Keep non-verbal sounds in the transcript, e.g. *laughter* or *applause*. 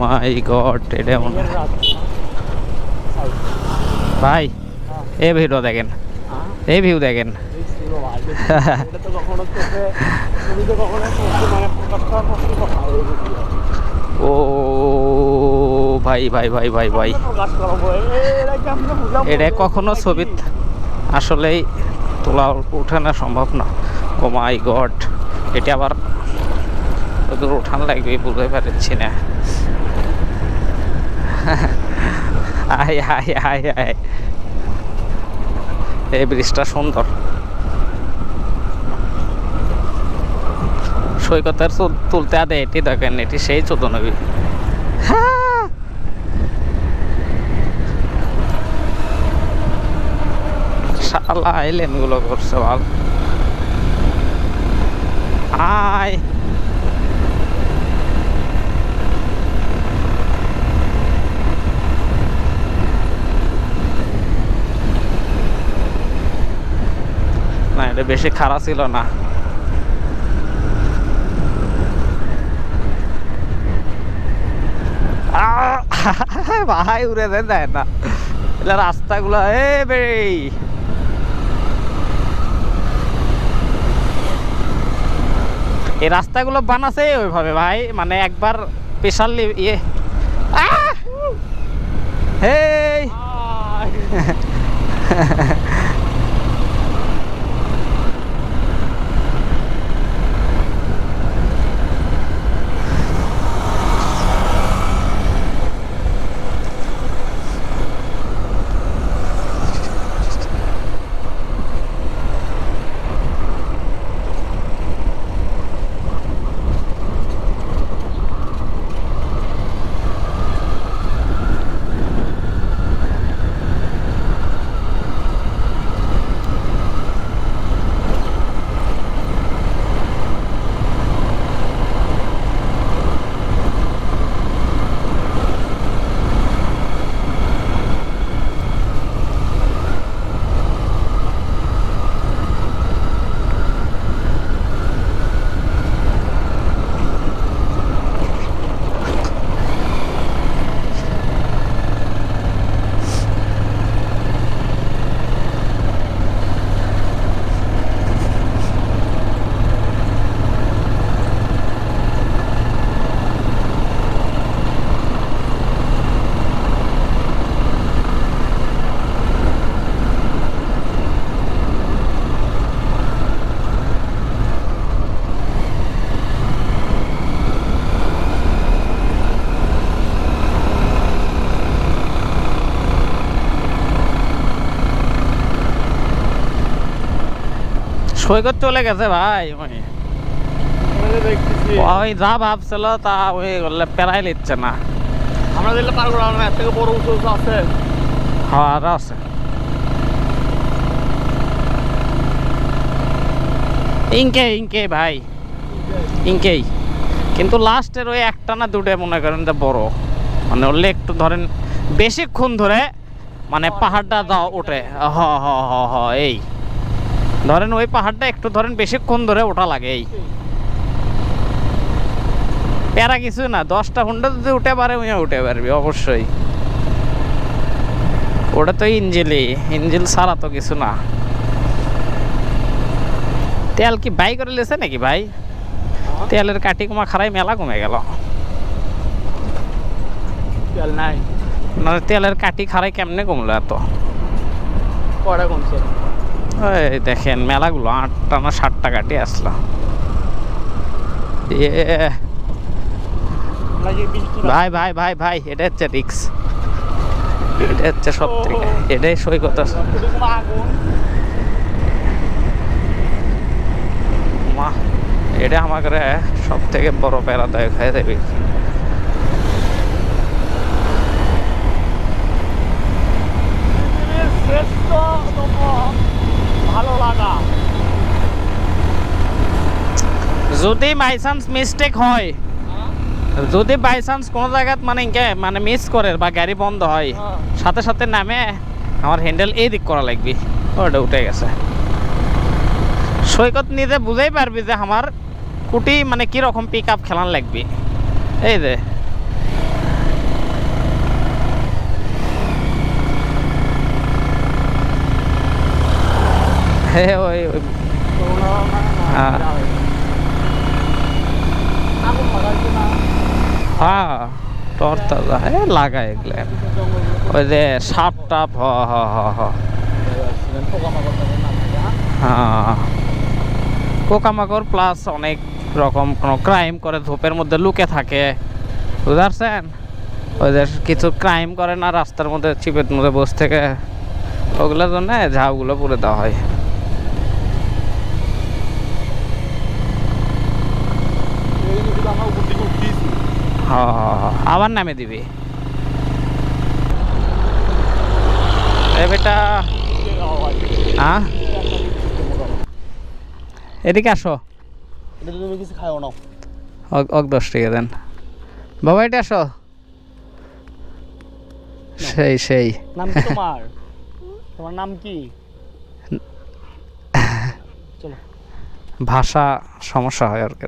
মাই god, এটা মনে ভাই, এই ভিডিও দেখেন। এই ভিউ দেখেন। ও, ভাই ভাই ভাই ভাই ভাই। এটা কখনো ছবি আসলেই তোলা উঠানো সম্ভব না। ও মাই গড, এটা আবার ওদের উঠান লাগবে বুঝতে পারছি না। আয় আয় আয় আয়। এই ব্রিজটা সুন্দর। সৈকতের তুলতে আদে, এটি দেখেন, এটি সেই চোদ্দ নবী। হ্যাঁ শালা এলেনগুলো করছে ভালো আয়। এটা বেশি খারাপ ছিল না! *laughs* ভাই উড়ে দেন দেয় না। এগুলা রাস্তাগুলো এ বেড়ি এই রাস্তাগুলো বানাছে ওইভাবে ভাই। মানে একবার স্পেশাল ইয়ে। আহ! *laughs* সৈকত চলে গেছে ভাই দেখতেছি। ওই যা ভাবছিল তা ওই পেরাই লিচ্ছে না। আমরা যেগুলো পার করা না থেকে বড় উঁচু উঁচু আছে। হ্যাঁ আরও আছে। ইনকে ইনকে ভাই। ইনকেই কিন্তু লাস্টের ওই একটা না দুটো মনে করেন যে বড়। মানে ওরলে একটু ধরেন বেশিক্ষণ ধরে মানে পাহাড়টা দাও ওঠে। হ হ হ হ এই। ধরেন ওই পাহাড়টা একটু ধরেন বেশিক্ষণ ধরে ওঠা লাগে এই। প্যারা কিছু না দশটা হুন্ডা যদি উঠে পারে উনি উঠে পারবি অবশ্যই। ওটা তো ইঞ্জিলই ইঞ্জিল ছাড়া তো কিছু না। তেল কি বাই করে লেছে নাকি ভাই? তেলের কাটি কমা খারাই মেলা কমে গেল। তেল নাই। না তেলের কাটি খারাই কেমনে কমলো এত? কমছে। ওই দেখেন মেলাগুলো আটটা না ষাটটা কাটি আসলো। ইয়ে আমরা যে বৃষ্টি ভাই ভাই ভাই ভাই এটা হচ্ছে রিক্স। এটা হচ্ছে সব থেকে এটাই সৈকত মা এটা আমাকে সব থেকে বড় প্যারাদায়ক হয়ে যাবে। যদি বাই চান্স মিস্টেক হয় যদি বাই চান্স কোনো জায়গাত মানে মানে মিস করে বা গাড়ি বন্ধ হয় সাথে সাথে নামে আমার হ্যান্ডেল এই দিক করা লাগবে। ওটা উঠে গেছে। সৈকত নিজে বুঝেই পারবি যে আমার কুটি মানে কি রকম পিক আপ খেলান লাগবে। এই যে। ওই হ্যাঁ। টর তাজা হ্যাঁ লাগায় এগুলো। ওই যে সাপ টাপ হ হ হ। হ্যাঁ। পোকামাকড় প্লাস অনেক রকম কোনো ক্রাইম করে, ধূপের মধ্যে লুকে থাকে। বুঝতে পারছেন ওই যে কিছু ক্রাইম করে না, রাস্তার মধ্যে, চিপের মধ্যে বসে থেকে। ওগুলোর জন্য ঝাউগুলো পুড়ে দেওয়া হয় এই যে শুধু আমরা উপর দিকে উঠতেছি হ হ হ। আবার নামে দিবি। এ বেটা হ্যাঁ এদিকে আসো। এটা তুমি কিছু খাও না অগ দশ টাকা দেন। বাবা এটা আসো। সেই সেই। নাম কি তোমার? তোমার নাম কি? চলো। ভাষা সমস্যা হয় আর কি।